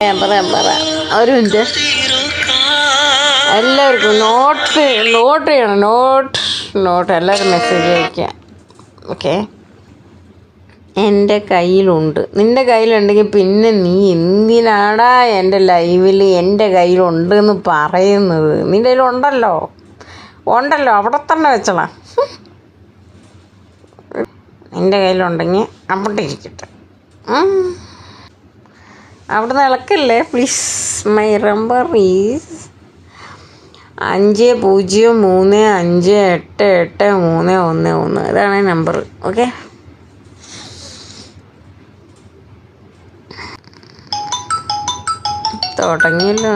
പറയാം പറയാം പറയാം ഒരു മിനിറ്റ്. എല്ലാവർക്കും നോട്ട് നോട്ട് ചെയ്യണം നോട്ട് നോട്ട് എല്ലാവരും മെസ്സേജ് അയക്കുക ഓക്കെ എന്റെ കയ്യിലുണ്ട്. നിന്റെ കയ്യിലുണ്ടെങ്കിൽ പിന്നെ നീ എന്തിനാടാ എന്റെ ലൈവിൽ എന്റെ കയ്യിലുണ്ട് എന്ന് പറയുന്നത്? നിന്റെ കയ്യിലുണ്ടല്ലോ. ഉണ്ടല്ലോ. അവിടെ തന്നെ വെച്ചളാ നിന്റെ കയ്യിലുണ്ടെങ്കിൽ അവിടെ ഇരിക്കട്ടെ. അവിടുന്ന് ഇളക്കല്ലേ? പ്ലീസ് മൈ നമ്പർ ഈസ് അഞ്ച് പൂജ്യം മൂന്ന് അഞ്ച് എട്ട് എട്ട് മൂന്ന് ഒന്ന് ഒന്ന്. ഇതാണ് നമ്പർ ഓക്കെ തുടങ്ങിയല്ലോ.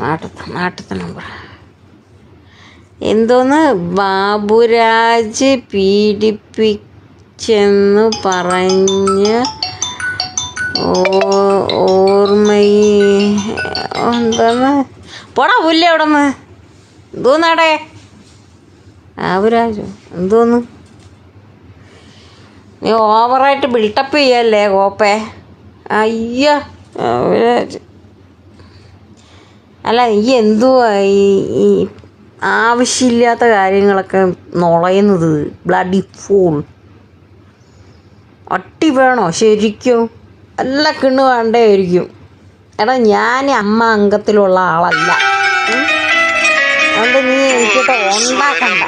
നാട്ടത്തെ നാട്ടത്തെ നമ്പർ എന്തോന്ന്? ബാബുരാജ് പീഡിപ്പിച്ചെന്ന് പറഞ്ഞ് ഓർമ്മയി എന്താന്ന്? പോടാ പുല്ലേ അവിടെ നിന്ന് എന്തോന്നാടേ? ആവരാജോ എന്തോന്ന്? നീ ഓവറായിട്ട് ബിൽട്ടപ്പ് ചെയ്യല്ലേ കോപ്പേ അയ്യ ബാബുരാജ് അല്ല ഈ എന്തുവാ ഈ ആവശ്യമില്ലാത്ത കാര്യങ്ങളൊക്കെ നുളയുന്നത്? ബ്ലഡി ഫൂൾ ഒട്ടി വേണോ? ശരിക്കും നല്ല കിണ്ണ് വേണ്ടായിരിക്കും. എടാ ഞാൻ അമ്മ അംഗത്തിലുള്ള ആളല്ല? അതുകൊണ്ട് നീ എനിക്കിട്ട് ഉണ്ടാക്കണ്ട.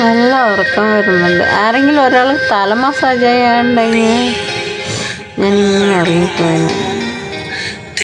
നല്ല ഉറക്കം വരുന്നുണ്ട്. ആരെങ്കിലും ഒരാൾ തല മസാജ് ചെയ്യാണ്ടെങ്കിൽ ഞാൻ ഇങ്ങനെ ഇറങ്ങിപ്പോയി